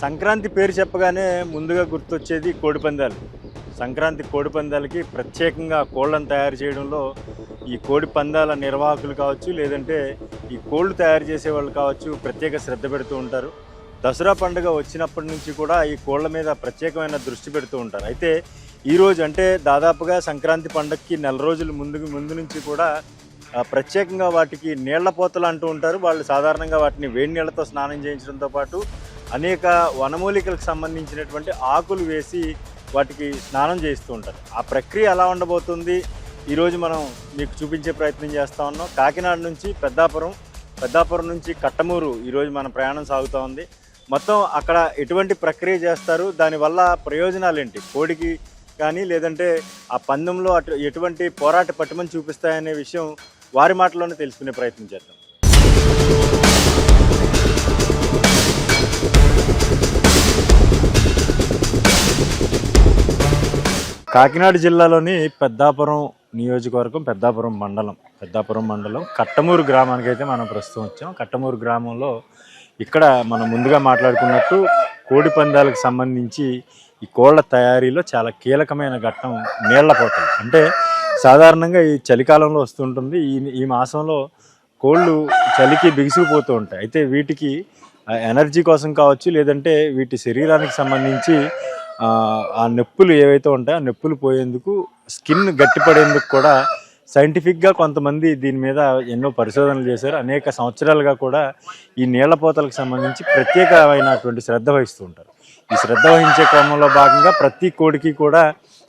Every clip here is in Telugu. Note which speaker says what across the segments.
Speaker 1: సంక్రాంతి పేరు చెప్పగానే ముందుగా గుర్తొచ్చేది కోడిపందాలు సంక్రాంతి కోడిపందాలకి ప్రత్యేకంగా కోళ్ళను తయారు చేయడంలో ఈ కోడి పందాల నిర్వాహకులు కావచ్చు లేదంటే ఈ కోళ్ళు తయారు చేసే వాళ్ళు కావచ్చు ప్రత్యేక శ్రద్ధ పెడుతూ ఉంటారు. దసరా పండుగ వచ్చినప్పటి నుంచి కూడా ఈ కోళ్ళ మీద ప్రత్యేకమైన దృష్టి పెడుతూ ఉంటారు. అయితే ఈరోజు అంటే దాదాపుగా సంక్రాంతి పండగకి నెల రోజుల ముందు ముందు నుంచి కూడా ప్రత్యేకంగా వాటికి నీళ్ళ పోతలు అంటూ ఉంటారు. వాళ్ళు సాధారణంగా వాటిని వేడి నీళ్ళతో స్నానం చేయించడంతో పాటు అనేక వనమూలికలకు సంబంధించినటువంటి ఆకులు వేసి వాటికి స్నానం చేస్తూ ఉంటారు. ఆ ప్రక్రియ ఎలా ఉండబోతుంది? ఈరోజు మనం మీకు చూపించే ప్రయత్నం చేస్తూ ఉన్నాం. కాకినాడ నుంచి పెద్దాపురం పెద్దాపురం నుంచి కట్టమూరు ఈరోజు మన ప్రయాణం సాగుతూ ఉంది. మొత్తం అక్కడ ఎటువంటి ప్రక్రియ చేస్తారు? దానివల్ల ప్రయోజనాలు ఏంటి? కోడికి కానీ లేదంటే ఆ పందెంలో అటు ఎటువంటి పోరాట పట్టుమని చూపిస్తాయనే విషయం వారి మాటలోనే తెలుసుకునే ప్రయత్నం చేద్దాం. కాకినాడ జిల్లాలోని పెద్దాపురం నియోజకవర్గం పెద్దాపురం మండలం. పెద్దాపురం మండలం కట్టమూరు గ్రామానికి అయితే మనం ప్రస్తుతం వచ్చాం. కట్టమూరు గ్రామంలో ఇక్కడ మనం ముందుగా మాట్లాడుకున్నట్టు కోడి పందాలకు సంబంధించి ఈ కోళ్ళ తయారీలో చాలా కీలకమైన ఘట్టం నీళ్ళ అంటే సాధారణంగా ఈ చలికాలంలో వస్తుంటుంది. ఈ ఈ మాసంలో కోళ్ళు చలికి బిగుసుకుపోతూ ఉంటాయి. అయితే వీటికి ఎనర్జీ కోసం కావచ్చు లేదంటే వీటి శరీరానికి సంబంధించి ఆ, నొప్పులు ఏవైతే ఉంటాయో ఆ నొప్పులు పోయేందుకు స్కిన్ గట్టిపడేందుకు కూడా సైంటిఫిక్గా కొంతమంది దీని మీద ఎన్నో పరిశోధనలు చేశారు. అనేక సంవత్సరాలుగా కూడా ఈ నీళ్ళపోతలకు సంబంధించి ప్రత్యేకమైనటువంటి శ్రద్ధ వహిస్తూ ఉంటారు. ఈ శ్రద్ధ వహించే క్రమంలో భాగంగా ప్రతి కోడికి కూడా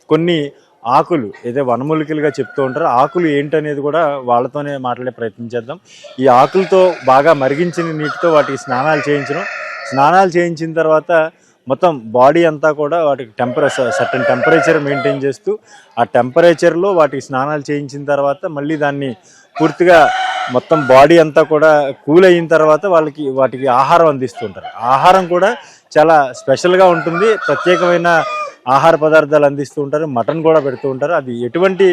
Speaker 1: కొన్ని ఆకులు ఏదో వనమూలికలుగా చెప్తూ ఉంటారు. ఆకులు ఏంటనేది కూడా వాళ్ళతోనే మాట్లాడే ప్రయత్నం చేద్దాం. ఈ ఆకులతో బాగా మరిగించిన నీటితో వాటికి స్నానాలు చేయించడం. స్నానాలు చేయించిన తర్వాత మొత్తం బాడీ అంతా కూడా వాటికి టెంపరేచర్ సర్టన్ టెంపరేచర్ మెయింటైన్ చేస్తూ ఆ టెంపరేచర్లో వాటికి స్నానాలు చేయించిన తర్వాత మళ్ళీ దాన్ని పూర్తిగా మొత్తం బాడీ అంతా కూడా కూల్ అయిన తర్వాత వాళ్ళకి వాటికి ఆహారం అందిస్తుంటారు. ఆహారం కూడా చాలా స్పెషల్గా ఉంటుంది. ప్రత్యేకమైన ఆహార పదార్థాలు అందిస్తూ ఉంటారు. మటన్ కూడా పెడుతూ ఉంటారు. అది ఎటువంటి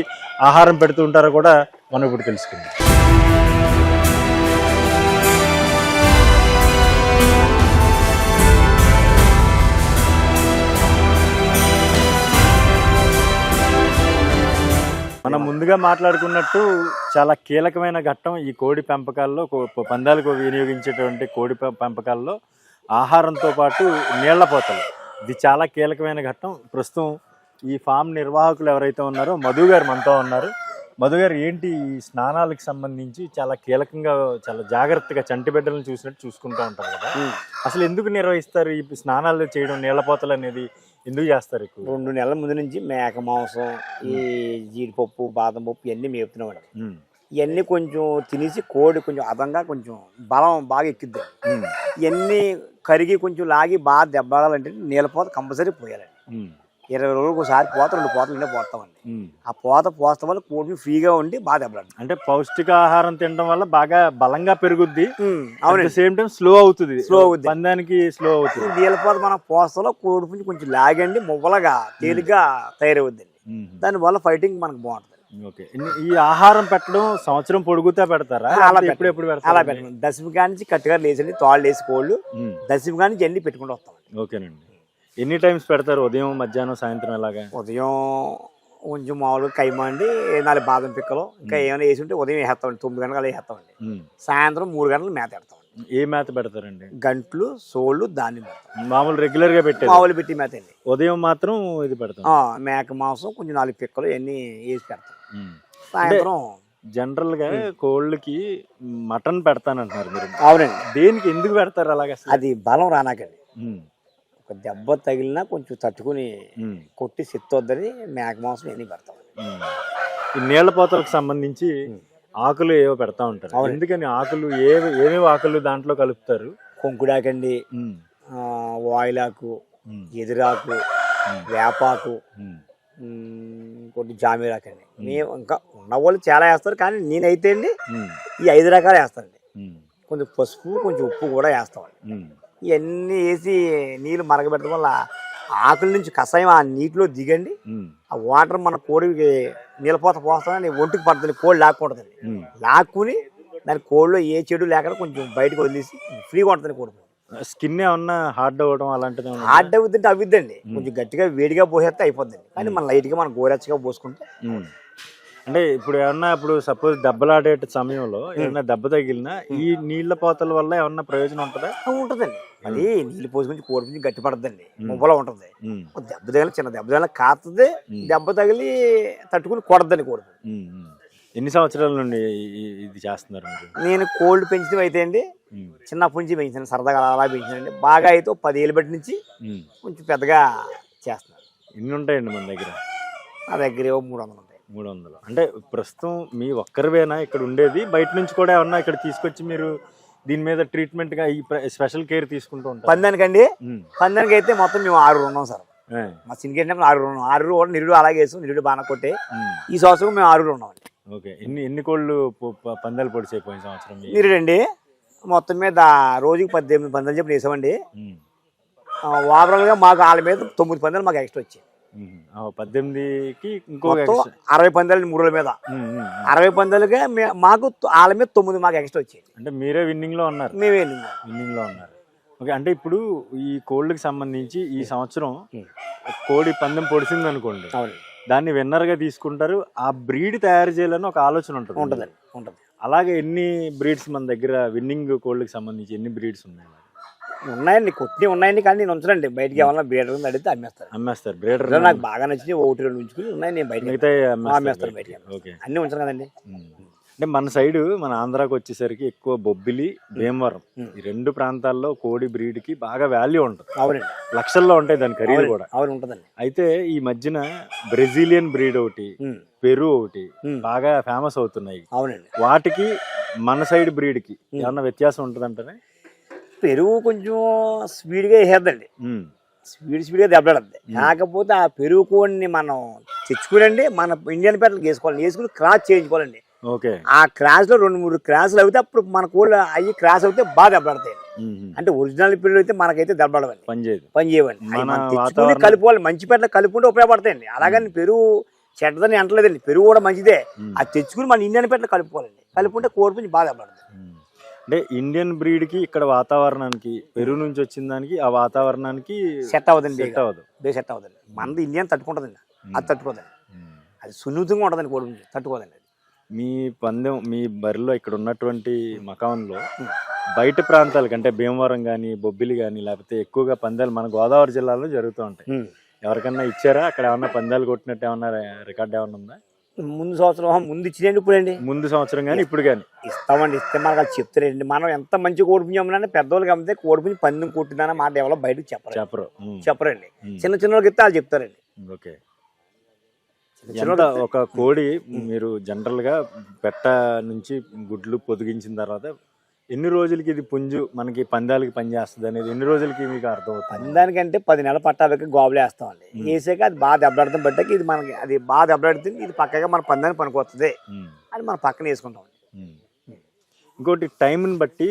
Speaker 1: ఆహారం పెడుతూ ఉంటారో కూడా మనం ఇప్పుడు తెలుసుకుందాం. మనం ముందుగా మాట్లాడుకున్నట్టు చాలా కీలకమైన ఘట్టం ఈ కోడి పెంపకాల్లో పందాలకు వినియోగించేటువంటి కోడి పెంపకాల్లో ఆహారంతో పాటు నీళ్ళ పోతలు. ఇది చాలా కీలకమైన ఘట్టం. ప్రస్తుతం ఈ ఫామ్ నిర్వాహకులు ఎవరైతే ఉన్నారో మధు గారు మనతో ఉన్నారు. మధు గారు ఏంటి ఈ స్నానాలకు సంబంధించి చాలా కీలకంగా చాలా జాగ్రత్తగా చంటి బిడ్డలను చూసినట్టు చూసుకుంటూ ఉంటారు కదా. అసలు ఎందుకు నిర్వహిస్తారు ఈ స్నానాలు చేయడం నీళ్ళ పోతలు అనేది? ఎందుకు చేస్తారు ఎక్కువ?
Speaker 2: రెండు నెలల ముందు నుంచి మేక మాంసం ఈ జీడిపప్పు బాదం పప్పు ఇవన్నీ మేపుతున్నామండి. ఇవన్నీ కొంచెం తినేసి కోడి కొంచెం అదంగా కొంచెం బలం బాగా ఎక్కిద్ది. ఇవన్నీ కరిగి కొంచెం లాగి బాగా దెబ్బలాలంటే నీళ్ళపోత కంపల్సరీ పోయాలండి. ఇరవై రోజులకు ఒకసారి పోత రెండు పోతలు ఉండే పోతామండి. ఆ పోత పోస్తాం వల్ల కోడి ఫ్రీగా ఉండి బాగా దెబ్బలాడు
Speaker 1: అంటే పౌష్టికాహారం తినడం వల్ల బాగా బలంగా పెరుగుద్ది. సేమ్ టైం స్లో అవుతుంది.
Speaker 2: Slow అవుద్ది.
Speaker 1: పందానికి స్లో అవుతుంది.
Speaker 2: నీళ్ళపోత మనం పోస్తాలో కోడి పుంజు కొంచెం లాగండి మువ్వలగా తేలిగ్గా తయారవుద్దండి. దానివల్ల ఫైటింగ్ మనకు బాగుంటుంది.
Speaker 1: ఓకే. ఈ ఆహారం పెట్టడం సంవత్సరం పొడుగుతా పెడతారా?
Speaker 2: అలా.
Speaker 1: ఎప్పుడు ఎప్పుడు
Speaker 2: అలా
Speaker 1: పెడతారా?
Speaker 2: పెట్టండి దశమి కాడి నుంచి కట్టుగా లేచండి తాళ్ళు వేసి కోళ్ళు దశమి కాడి నుంచి ఎన్ని పెట్టుకుంటూ వస్తామండి.
Speaker 1: ఓకేనండి. ఎన్ని టైమ్స్ పెడతారు ఉదయం మధ్యాహ్నం సాయంత్రం ఎలాగా?
Speaker 2: ఉదయం కొంచెం మామూలుగా కైమండి నాలుగు బాదం పిక్కలు ఇంకా ఏమైనా వేసి ఉంటే ఉదయం వేస్తామండి తొమ్మిది గంటలు వేస్తామండి. సాయంత్రం మూడు గంటలు మేత పెడతామండి
Speaker 1: ఏ మేత పెడతారండి?
Speaker 2: గంట్లు సోళ్ళు పెడతాం.
Speaker 1: మామూలు రెగ్యులర్గా పెట్టేది?
Speaker 2: మామూలు పెట్టి మేత అండి.
Speaker 1: ఉదయం మాత్రం ఇది పెడతాం
Speaker 2: మేక మాంసం కొంచెం నాలుగు పిక్కలు ఇవన్నీ వేసి పెడతాం. సాయంత్రం
Speaker 1: జనరల్గా కోళ్ళకి మటన్ పెడతానంటున్నారు మీరు.
Speaker 2: అవునండి.
Speaker 1: దేనికి ఎందుకు పెడతారు అలాగా?
Speaker 2: అది బలం రానాకండి. ఒక దెబ్బ తగిలినా కొంచెం తట్టుకుని కొట్టి సెత్తొద్దని మేక మాంసం ఇవన్నీ పెడతాం.
Speaker 1: ఈ నీళ్ళ పోతలకు సంబంధించి. ఆకులు ఏవో పెడతా ఉంటారు. ఎందుకని ఆకులు ఏవి ఏమేమి ఆకులు దాంట్లో కలుపుతారు?
Speaker 2: కొంకుడాకండి వాయిలాకు ఎదురాకు వేపాకు
Speaker 1: ఉమ్,
Speaker 2: మ్మ్, ఇంకోటి జామీరాకు అండి మేము ఇంకా ఉన్న వాళ్ళు చాలా వేస్తారు కానీ నేనైతే అండి ఈ ఐదు రకాలు వేస్తానండి. కొంచెం పసుపు కొంచెం ఉప్పు కూడా వేస్తామండి. ఇవన్నీ వేసి నీళ్ళు మరగబెట్టడం వల్ల ఆకుల నుంచి కషాయం ఆ నీటిలో దిగండి. ఆ వాటర్ మన కోడికి నీళ్ళపోత పోస్తామని ఒంటికి పడుతుంది కోడి లాక్కుంటుందండి. లాక్కుని దాని కోడిలో ఏ చెడు లేకుండా కొంచెం బయటకు వదిలేసి ఫ్రీగా ఉంటుంది కోడి
Speaker 1: స్కిన్ ఏమన్నా హార్డ్ అవ్వడం అలాంటిది?
Speaker 2: హార్డ్ అవుతుంటే అవ్విద్దండి. కొంచెం గట్టిగా వేడిగా పోసేస్తే అయిపోద్దండి. కానీ మనం లైట్గా మనం గోరెచ్చగా పోసుకుంటే.
Speaker 1: అంటే ఇప్పుడు ఏమన్నా ఇప్పుడు సపోజ్ దెబ్బలాడే సమయంలో ఏమన్నా దెబ్బ తగిలినా ఈ నీళ్ళ పోతల వల్ల ఏమన్నా ప్రయోజనం ఉంటుందా?
Speaker 2: ఉంటుందండి. అది నీళ్ళు పోసుకుని కోడి పుంజు గట్టి పడుతుందండి మువ్వలో ఉంటుంది. దెబ్బ తగిలి చిన్న దెబ్బ తగిలి కాస్తుంది దెబ్బ తగిలి తట్టుకుని కొడద్దండి కోడి
Speaker 1: ఉమ్. ఎన్ని సంవత్సరాల నుండి ఇది చేస్తున్నారు
Speaker 2: నేను కోల్డ్ పెంచడం అయితే అండి. చిన్నప్పటి నుంచి పెంచాను సరదాగా అలా పెంచానండి బాగా అయితే పదేళ్ళు బట్టి నుంచి. కొంచెం పెద్దగా చేస్తున్నాను
Speaker 1: ఎన్ని ఉంటాయండి మన దగ్గర?
Speaker 2: నా దగ్గర ఏవో మూడు వందలు ఉంటాయి.
Speaker 1: మూడు వందలు. అంటే ప్రస్తుతం మీ ఒక్కరివేనా ఇక్కడ ఉండేది? బయట నుంచి కూడా ఏమన్నా ఇక్కడ తీసుకొచ్చి మీరు దీని మీద ట్రీట్మెంట్గా ఈ స్పెషల్ కేర్ తీసుకుంటూ ఉంటారు.
Speaker 2: పందానికండి. పందానికి అయితే మొత్తం మేము ఆరు ఉన్నాం సార్. మా సిండికేట్ ఆరు ఉన్నాం. ఆరు కూడా నిరుడు అలాగే వేసాం. నిరుడు బాగా కొట్టే. ఈ సంవత్సరం మేము ఆరుగురు ఉన్నామండి
Speaker 1: ఓకే. ఎన్ని ఎన్ని కోళ్ళు పందాలు పొడిచాయి పోయిన సంవత్సరం
Speaker 2: నిరుడండి మొత్తం మీద రోజుకి పద్దెనిమిది పందాలు చెప్పి వేసామండి. ఓవరాల్గా మాకు వాళ్ళ మీద తొమ్మిది పందాలు మాకు ఎక్స్ట్రా వచ్చాయి.
Speaker 1: పద్దెనిమిదికి ఇంకో.
Speaker 2: అరవై పందాలు మూడు మీద. అరవై పందాలుగా మాకు వాళ్ళ మీద తొమ్మిది మాకు ఎక్స్ట్రా వచ్చాయి
Speaker 1: అంటే మీరే విన్నింగ్లో ఉన్నారు.
Speaker 2: మేమే
Speaker 1: విన్నింగ్లో ఉన్నారు. ఓకే అంటే ఇప్పుడు ఈ కోళ్ళకి సంబంధించి ఈ సంవత్సరం కోడి పందెం పొడిచింది అనుకోండి దాన్ని విన్నర్గా తీసుకుంటారు. ఆ బ్రీడ్ తయారు చేయాలని ఒక ఆలోచన ఉంటుంది.
Speaker 2: ఉంటుందండి ఉంటుంది.
Speaker 1: అలాగే ఎన్ని బ్రీడ్స్ మన దగ్గర విన్నింగ్ కోళ్ళకి సంబంధించి ఎన్ని బ్రీడ్స్ ఉన్నాయి?
Speaker 2: ఉన్నాయండి కొట్టి ఉన్నాయండి కానీ నేను ఉంచనండి. బయటికి ఏమన్నా బీడర్ అడిగితే అమ్మేస్తారు.
Speaker 1: అమ్మేస్తారు. బ్రీడర్
Speaker 2: నాకు బాగా నచ్చింది ఒకటి రెండు ఉంచుకుని ఉన్నాయి నేను బయట అమ్మేస్తారు బయటికి.
Speaker 1: ఓకే.
Speaker 2: అన్నీ ఉంచను కదండి.
Speaker 1: అంటే మన సైడ్ మన ఆంధ్రాకి వచ్చేసరికి ఎక్కువ బొబ్బిలి భీమవరం ఈ రెండు ప్రాంతాల్లో కోడి బ్రీడ్కి బాగా వాల్యూ ఉంటుంది.
Speaker 2: అవునండి.
Speaker 1: లక్షల్లో ఉంటాయి దాని ఖరీదు కూడా.
Speaker 2: అవును ఉంటుందండి.
Speaker 1: అయితే ఈ మధ్యన బ్రెజిలియన్ బ్రీడ్ ఒకటి పెరు ఒకటి. బాగా ఫేమస్ అవుతున్నాయి.
Speaker 2: అవునండి.
Speaker 1: వాటికి మన సైడ్ బ్రీడ్కి ఏమన్నా వ్యత్యాసం ఉంటుందంటనే?
Speaker 2: పెరుగు కొంచెం స్పీడ్గా వేసేద్దండి. స్పీడ్ స్పీడ్గా దెబ్బలాడద్ది. కాకపోతే ఆ పెరుగు కోడిని మనం తెచ్చుకునండి మన ఇండియన్ పెట్టలకు వేసుకోవాలి. వేసుకుని క్రాస్ చేయించుకోవాలండి.
Speaker 1: ఓకే.
Speaker 2: ఆ క్రాస్లో రెండు మూడు క్రాసులు అయితే అప్పుడు మన కోళ్ళు అయ్యి క్రాస్ అయితే బాగా దెబ్బలాడతాయి. అంటే ఒరిజినల్ పిల్లలు అయితే మనకైతే దెబ్బలాడవండి.
Speaker 1: పని
Speaker 2: చేయవండి. అవి కలుపుకోవాలి. మంచి పెట్ట కలుపుకుంటే ఉపయోగపడతాయండి. అలాగని పెరుగు చెడ్డదని అంటలేదండి. పెరుగు కూడా మంచిదే. అది తెచ్చుకుని మన ఇండియన్ పెట్టలు కలుపుకోవాలండి. కలుపుకుంటే కోడి పుంజి బాగా దెబ్బలాడుతుంది.
Speaker 1: అంటే ఇండియన్ బ్రీడ్కి ఇక్కడ వాతావరణానికి పెరుగు నుంచి వచ్చిన దానికి ఆ వాతావరణానికి
Speaker 2: సెట్ అవ్వదండి
Speaker 1: సెట్ అవ్వదు.
Speaker 2: బే సెట్ అవ్వదండి. మనది ఇండియన్ తట్టుకుంటుందండి. అది తట్టుకోదండి.
Speaker 1: ఉమ్.
Speaker 2: అది సున్నితంగా ఉంటుందండి కోడి తట్టుకోదండి
Speaker 1: మీ పందెం మీ బరిలో ఇక్కడ ఉన్నటువంటి మకాంలో బయట ప్రాంతాలకి అంటే భీమవరం కానీ బొబ్బిలి కానీ లేకపోతే ఎక్కువగా పందాలు మన గోదావరి జిల్లాలో జరుగుతూ ఉంటాయి. ఎవరికన్నా ఇచ్చారా? అక్కడ ఏమన్నా పందాలు కొట్టినట్టు ఏమన్నా రికార్డ్ ఏమన్నా ఉందా?
Speaker 2: ముందు సంవత్సరం ముందు ఇచ్చినండి ఇప్పుడండి.
Speaker 1: ముందు సంవత్సరం కానీ ఇప్పుడు కానీ
Speaker 2: ఇస్తామండి ఇస్తే మనకు అది చెప్తారండి మనం ఎంత మంచి కోడిపుంజి అమ్మినా పెద్దవాళ్ళకి అమ్మితే కోడిపుంజి పందెం కొట్టిందన్న మాట ఎవరో బయటకు చెప్పరు.
Speaker 1: చెప్పరు.
Speaker 2: చెప్పరండి. చిన్న చిన్న వాళ్ళకి ఇస్తే వాళ్ళు చెప్తారండి.
Speaker 1: ఓకే. ఎంత ఒక కోడి మీరు జనరల్గా పెట్ట నుంచి గుడ్లు పొదిగించిన తర్వాత ఎన్ని రోజులకి ఇది పుంజు మనకి పందాలకి పనిచేస్తుంది అనేది ఎన్ని రోజులకి మీకు అర్థమవుతుంది
Speaker 2: పందానికంటే పది నెలల పట్టాలకి గోబులు వేస్తామండి వేసాక అది బాగా దెబ్బలాడతాం బట్టకి ఇది మనకి అది బాగా దెబ్బలాడుతుంది ఇది పక్కగా మన పందానికి పనికొస్తుంది. అని మనం పక్కన వేసుకుంటాం.
Speaker 1: ఇంకోటి టైంని బట్టి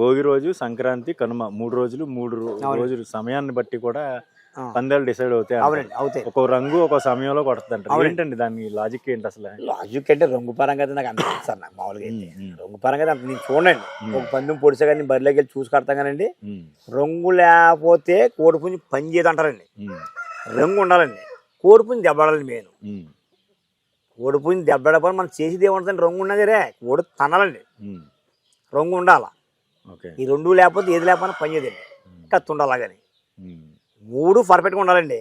Speaker 1: భోగి రోజు సంక్రాంతి కనుమ మూడు రోజులు మూడు రోజులు సమయాన్ని బట్టి కూడా. పందాలు డిసైడ్ అవుతాయి.
Speaker 2: అవునండి అవుతాయి.
Speaker 1: ఒక్కో రంగు ఒక సమయంలో కొడుతుంది ఏంటండి దాని లాజిక్ ఏంటి అసలు?
Speaker 2: లాజిక్ అంటే రంగు పరంగా అయితే నాకు అనిపిస్తుంది సార్ నాకు మామూలుగా. రంగు పరంగా అంత నేను చూడండి ఒక పందెం పొడిసే కానీ బరిలోకి వెళ్ళి చూసి కడతాం కానండి
Speaker 1: ఉమ్.
Speaker 2: రంగు లేకపోతే కోడిపుంజి పని చేయదు అంటారండి.
Speaker 1: ఉమ్.
Speaker 2: రంగు ఉండాలండి. కోడిపుంజి దెబ్బడాలి మెయిన్. కోడిపుంజి దెబ్బడపని మనం చేసేది ఏముంటుందండి రంగు ఉన్నది రే కోడి తనాలండి. రంగు ఉండాల? ఈ రెండు లేకపోతే ఏది లేకపోయినా పని చేయదండి. కత్తి ఉండాలా కానీ. మూడు పర్ఫెక్ట్గా ఉండాలండి.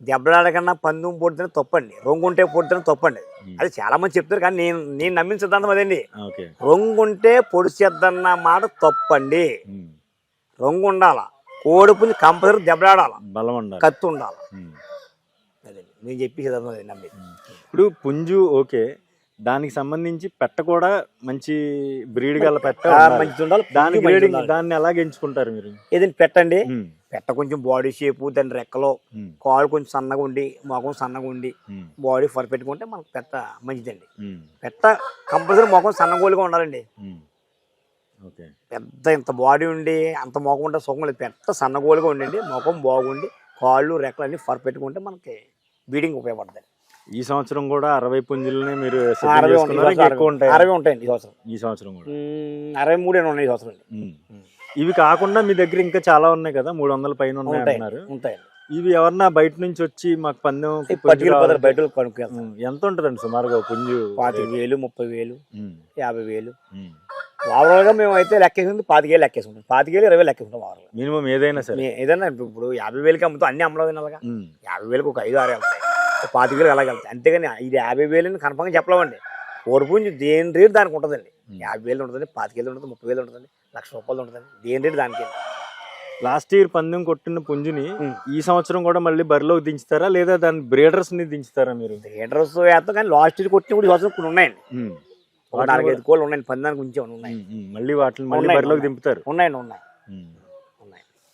Speaker 2: దెబ్బలాడకన్నా పందెం పొడితేనే తప్పండి. రంగు ఉంటే పొడితేనే తప్పండి. అది చాలా మంది చెప్తారు కానీ నేను నేను నమ్మిన సిద్ధాంతం అదండి.
Speaker 1: ఓకే.
Speaker 2: రంగు ఉంటే పొడిచేద్దన్న మాట తప్పండి. రంగు ఉండాల కోడిపుంజి కంపల్సరీ దెబ్బలాడాల. కత్తి ఉండాల. నేను చెప్పి సిద్ధాంతం నమ్మి
Speaker 1: ఇప్పుడు పుంజు ఓకే. దానికి సంబంధించి పెట్ట కూడా మంచి బ్రీడ్ గల పెట్ట ఉండాలి. దాని
Speaker 2: ఉండాలి.
Speaker 1: దాన్ని ఎలా ఎంచుకుంటారు మీరు
Speaker 2: ఏదండి పెట్టండి. పెట్ట కొంచెం బాడీ షేపు దాని రెక్కలో. కాలు కొంచెం సన్నగా ఉండి మొఖం సన్నగా ఉండి. బాడీ ఫర్ పెట్టుకుంటే మనకు పెట్ట మంచిదండి. పెట్ట కంపల్సరీ మొఖం సన్నగోలుగా ఉండాలండి పెద్ద ఇంత బాడీ ఉండి అంత మొఖం ఉంటే సుఖం లేదు పెద్ద సన్నగోలుగా ఉండండి ముఖం బాగుండి కాళ్ళు రెక్కలు అన్ని ఫర్ పెట్టుకుంటే మనకి బీడింగ్ ఉపయోగపడుతుంది
Speaker 1: ఈ సంవత్సరం కూడా అరవై పుంజులని మీరు
Speaker 2: అరవై? ఉంటాయి
Speaker 1: ఉంటాయి?
Speaker 2: అరవై ఉంటాయండి ఈ సంవత్సరం.
Speaker 1: ఈ సంవత్సరం కూడా.
Speaker 2: అరవై మూడు ఉన్నాయి ఈ సంవత్సరం
Speaker 1: ఇవి కాకుండా మీ దగ్గర ఇంకా చాలా ఉన్నాయి కదా? మూడు వందల పైన ఉన్నాయి
Speaker 2: ఉంటాయి ఉంటాయండి.
Speaker 1: ఇవి ఎవరన్నా బయట నుంచి వచ్చి మాకు పందెం
Speaker 2: బయట
Speaker 1: ఎంత ఉంటుందండి సుమారుగా పుంజు?
Speaker 2: పాతిక వేలు ముప్పై వేలు యాభై వేలు. ఓవరాల్గా మేము అయితే లెక్కేసుకుంటే పాతికేలు లెక్కేసుకుంటాం. పాతికేలు ఇరవై లెక్కేసుకుంటాం ఓవరాల్
Speaker 1: మినిమం ఏదైనా సరే.
Speaker 2: ఏదైనా ఇప్పుడు యాభై వేలకి అమ్ముతాం అన్ని అమ్మలేదు అలాగా.
Speaker 1: ఉమ్,
Speaker 2: యాభై వేలకు ఒక ఐదు ఆరు వెళ్తాయి పాతిక వేలు వెళ్తాయి. అంతేగాని ఇది యాభై వేలు అని కన్ఫర్మ్గా చెప్పలేమండి. ఓడిపుంజి దేని రేటు దానికి ఉంటుందండి. యాభై వేలు ఉంటుంది పాతిక వేలు ఉంటుంది ముప్పై వేలు ఉంటుంది లక్ష రూపాయలు ఉంటుందండి. దేని రేటు దానికి
Speaker 1: లాస్ట్ ఇయర్ పందెం కొట్టిన పుంజుని. ఈ సంవత్సరం కూడా మళ్ళీ బరిలోకి దించుతారా లేదా దాని బ్రీడర్స్ని దించుతారా మీరు?
Speaker 2: థియేటర్స్ వేస్తాం కానీ లాస్ట్ ఇయర్ కొట్టిన కూడా ఈ సంవత్సరం కొన్ని ఉన్నాయండి. నాలుగైదు కోళ్ళు ఉన్నాయండి పందానికి ఉంచే ఉన్నాయి.
Speaker 1: మళ్ళీ వాటిని మళ్ళీ
Speaker 2: ఉన్నాయి,
Speaker 1: బరిలోకి
Speaker 2: ఉన్నాయి.
Speaker 1: దింపుతారు.
Speaker 2: ఉన్నాయండి ఉన్నాయి.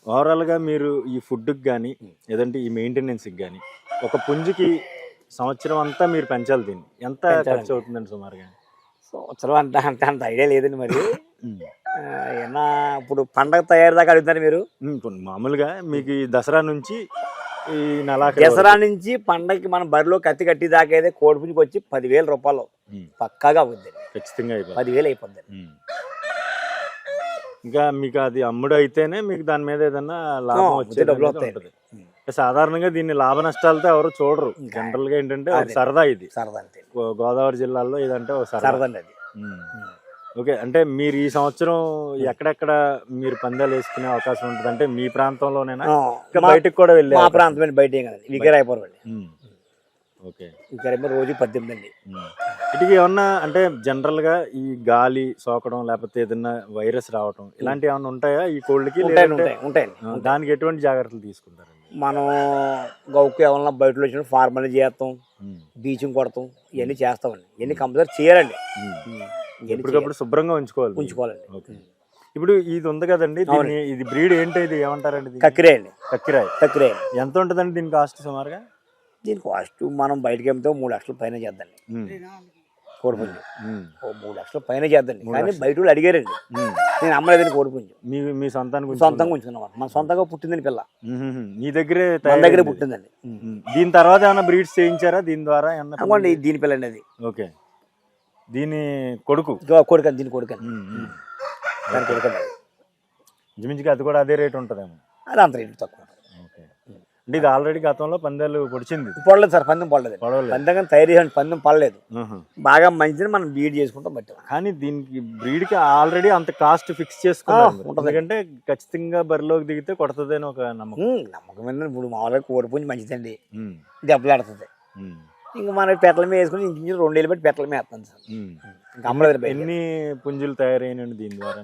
Speaker 1: ఉమ్.
Speaker 2: ఉన్నాయి
Speaker 1: ఓవరాల్గా మీరు ఈ ఫుడ్కి కానీ లేదంటే ఈ మెయింటెనెన్స్కి కానీ ఒక పుంజుకి సంవత్సరం అంతా మీరు పెంచాలి దీన్ని ఎంత. ఖర్చు అవుతుందండి సుమారుగా
Speaker 2: సంవత్సరం అంత అంత అంత ఐడియా లేదండి మరి ఏమన్నా ఇప్పుడు పండగ తయారు దాకా అడుగుతారు మీరు
Speaker 1: ఇప్పుడు మామూలుగా మీకు ఈ దసరా నుంచి ఈ నెల
Speaker 2: దసరా నుంచి పండగకి మనం బరిలో కత్తి కట్టి దాకా అయితే కోడి పుంజుకి వచ్చి పదివేల రూపాయలు పక్కాగా అవుద్ది
Speaker 1: ఖచ్చితంగా అయిపోతుంది
Speaker 2: పదివేలు అయిపోద్ది
Speaker 1: ఉమ్. ఇంకా మీకు అది అమ్ముడు అయితేనే మీకు దాని మీద ఏదన్నా లాభం
Speaker 2: ఆ,
Speaker 1: వచ్చే
Speaker 2: డబ్బులు వస్తాయి.
Speaker 1: సాధారణంగా దీన్ని లాభ నష్టాలతో ఎవరు చూడరు. జనరల్గా ఏంటంటే ఒక. సరదా ఇది.
Speaker 2: సరదా అంతే
Speaker 1: గోదావరి జిల్లాలో ఇదంటే ఒక సరదా.
Speaker 2: అది.
Speaker 1: ఓకే అంటే మీరు ఈ సంవత్సరం ఎక్కడెక్కడ మీరు పందాలు వేసుకునే అవకాశం ఉంటుంది అంటే మీ ప్రాంతంలోనేనా?
Speaker 2: ఆ, మా-
Speaker 1: బయటకు కూడా వెళ్ళే
Speaker 2: మా
Speaker 1: అవకాశం-
Speaker 2: ప్రాంతం బయట వికరాయపురం అండి వికరాయపురం రోజు పద్దెనిమిది అండి.
Speaker 1: ఇటుకి ఏమన్నా అంటే జనరల్గా ఈ గాలి సోకడం లేకపోతే ఏదన్నా వైరస్ రావటం ఇలాంటివి ఏమన్నా ఉంటాయా? ఈ లేదంటే,
Speaker 2: ఉంటాయి ఉంటాయండి.
Speaker 1: దానికి ఎటువంటి జాగ్రత్తలు తీసుకుంటారండి?
Speaker 2: మనం గౌకు ఏమన్నా బయటలో వచ్చిన ఫార్మల్ చేస్తాం. బీచింగ్ కొడతాం ఇవన్నీ చేస్తామండి. ఇవన్నీ కంపల్సరీ చేయాలండి.
Speaker 1: ఎప్పటికప్పుడు శుభ్రంగా ఉంచుకోవాలి.
Speaker 2: ఉంచుకోవాలండి.
Speaker 1: ఓకే. ఇప్పుడు ఇది ఉంది కదండి దీన్ని ఇది బ్రీడ్ ఏంటి? ఇది ఏమంటారండి దీన్ని?
Speaker 2: కక్కిరే అండి.
Speaker 1: కక్కిరాయ్.
Speaker 2: కక్కిరే
Speaker 1: ఎంత ఉంటుందండి దీని కాస్ట్ సుమారుగా?
Speaker 2: దీని కాస్ట్ మనం బయటకి అమ్మితే మూడు లక్షల పైన చేద్దండి. కోడిపుంజు. ఓ మూడు లక్షల పైన చేద్దండి. కానీ బయట వాళ్ళు అడిగారండి. నేను అమ్మలేదని కోడిపుంజు.
Speaker 1: మీ మీ సొంతానికి
Speaker 2: సొంతంగా ఉంచుకున్నాం మన సొంతంగా పుట్టిందని పిల్ల.
Speaker 1: మీ దగ్గరే
Speaker 2: మన దగ్గరే. పుట్టిందండి.
Speaker 1: దీని తర్వాత ఏమైనా బ్రీడ్స్ చేయించారా? దీని ద్వారా ఏమన్నా
Speaker 2: అనుకోండి దీని పిల్ల అండి అది.
Speaker 1: ఓకే. దీని కొడుకు?
Speaker 2: కొడుకని దీని కొడుకని
Speaker 1: ఉమ్.
Speaker 2: దాని కొడుకని
Speaker 1: ఇంచుమించుగా అది కూడా అదే రేట్ ఉంటుందేమో.
Speaker 2: అది అంత రేటు తక్కువ.
Speaker 1: అంటే ఇది ఆల్రెడీ గతంలో పందాలు పొడిచింది
Speaker 2: పొడలేదు సార్ పందెం పొడలేదు. పందెం కానీ తయారు చేయండి పందెం పడలేదు. బాగా మంచిది మనం బీడ్ చేసుకుంటాం బట్టి.
Speaker 1: కానీ దీనికి బ్రీడ్కి ఆల్రెడీ అంత కాస్ట్ ఫిక్స్.
Speaker 2: ఉంటది.
Speaker 1: ఎందుకంటే ఖచ్చితంగా బరిలోకి దిగితే కొడుతుందని ఒక నమ్మకం.
Speaker 2: నమ్మకం ఏంటంటే ఇప్పుడు మామూలుగా కోడిపుంజి మంచిదండి. దెబ్బలాడుతుంది. ఇంకా మన పెట్టల మీద వేసుకుని ఇంచు రెండు వేలు పెట్టి పెట్టల మీద వేస్తాను సార్. ఇంకా అమ్మలేదు
Speaker 1: ఎన్ని పుంజులు తయారైనండి దీని ద్వారా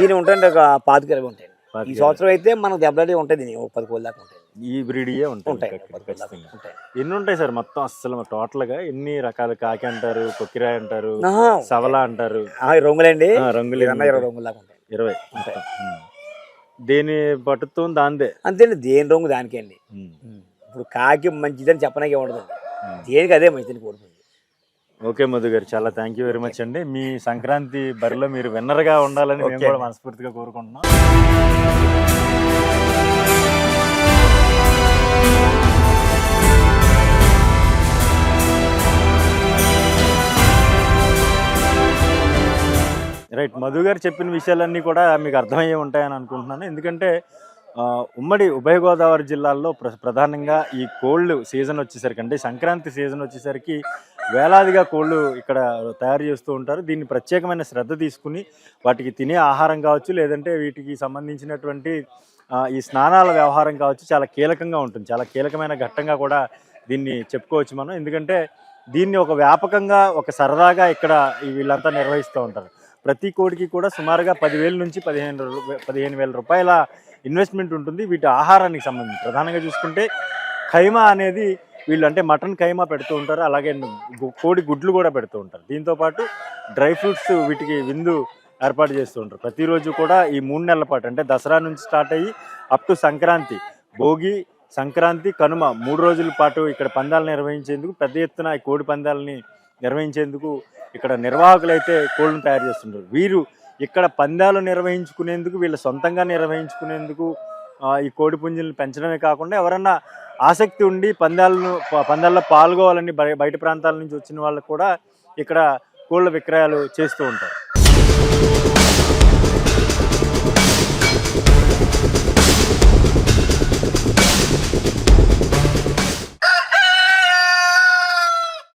Speaker 2: దీని ఉంటాయండి ఒక పాతిక ఇరవై ఉంటాయండి. ఈ సంవత్సరం అయితే మనకు దెబ్బలాడి ఉంటాయి దీనికి ఒక పది కోళ్ళ దాకా ఉంటాయి.
Speaker 1: ఈ బ్రీడియే ఉంటాయి
Speaker 2: ఉంటాయి.
Speaker 1: ఖచ్చితంగా.
Speaker 2: ఉంటాయి.
Speaker 1: ఎన్ని ఉంటాయి సార్ మొత్తం అస్సలు టోటల్గా ఎన్ని రకాల కాకి అంటారు కొక్కిరాయి అంటారు సవల అంటారు?
Speaker 2: రంగులండి.
Speaker 1: రంగులు
Speaker 2: ఇరవై
Speaker 1: ఉంటాయి?
Speaker 2: రంగుల దాకా ఉంటాయి.
Speaker 1: ఇరవై. ఉమ్. దేని పట్టుతో దాందే
Speaker 2: అంతేండి దేని రంగు దానికే అండి. ఇప్పుడు కాకి మంచిదని చెప్పడానికి ఉండదండి
Speaker 1: ఉమ్.
Speaker 2: దేనికి అదే మంచిదని కోరుకుంది.
Speaker 1: ఓకే మధు గారు చాలా థ్యాంక్ యూ వెరీ మచ్ అండి. మీ సంక్రాంతి బరిలో మీరు విన్నర్గా ఉండాలని మేము కూడా. మనస్ఫూర్తిగా కోరుకుంటున్నాం. రైట్ మధు గారు చెప్పిన విషయాలన్నీ కూడా మీకు అర్థమయ్యే ఉంటాయని అనుకుంటున్నాను. ఎందుకంటే ఉమ్మడి ఉభయ గోదావరి జిల్లాల్లో ప్ర ప్రధానంగా ఈ కోళ్ళు సీజన్ వచ్చేసరికి అంటే సంక్రాంతి సీజన్ వచ్చేసరికి వేలాదిగా కోళ్ళు ఇక్కడ తయారు చేస్తూ ఉంటారు. దీన్ని ప్రత్యేకమైన శ్రద్ధ తీసుకుని వాటికి తినే ఆహారం కావచ్చు లేదంటే వీటికి సంబంధించినటువంటి ఈ స్నానాల వ్యవహారం కావచ్చు చాలా కీలకంగా ఉంటుంది. చాలా కీలకమైన ఘట్టంగా కూడా దీన్ని చెప్పుకోవచ్చు మనం. ఎందుకంటే దీన్ని ఒక వ్యాపకంగా ఒక సరదాగా ఇక్కడ వీళ్ళంతా నిర్వహిస్తూ ఉంటారు. ప్రతి కోడికి కూడా సుమారుగా పదివేల నుంచి పదిహేను పదిహేను వేల రూపాయల ఇన్వెస్ట్మెంట్ ఉంటుంది. వీటి ఆహారానికి సంబంధించి. ప్రధానంగా చూసుకుంటే ఖైమా అనేది వీళ్ళు అంటే మటన్ ఖైమా పెడుతూ ఉంటారు. అలాగే కోడి గుడ్లు కూడా పెడుతూ ఉంటారు. దీంతో పాటు డ్రై ఫ్రూట్స్ వీటికి విందు ఏర్పాటు చేస్తూ ఉంటారు. ప్రతిరోజు కూడా ఈ మూడు నెలల పాటు అంటే దసరా నుంచి స్టార్ట్ అయ్యి అప్ టు సంక్రాంతి భోగి సంక్రాంతి కనుమ మూడు రోజుల పాటు ఇక్కడ పందాలు నిర్వహించేందుకు పెద్ద ఎత్తున ఈ కోడి పందాలని నిర్వహించేందుకు ఇక్కడ నిర్వాహకులు అయితే కోళ్ళను తయారు చేస్తుంటారు. వీరు ఇక్కడ పందాలు నిర్వహించుకునేందుకు వీళ్ళ సొంతంగా నిర్వహించుకునేందుకు ఈ కోడి పుంజులను పెంచడమే కాకుండా ఎవరన్నా ఆసక్తి ఉండి పందాలను పందాల్లో పాల్గొవాలని బయట ప్రాంతాల నుంచి వచ్చిన వాళ్ళు కూడా ఇక్కడ కోళ్ళ విక్రయాలు చేస్తూ ఉంటారు.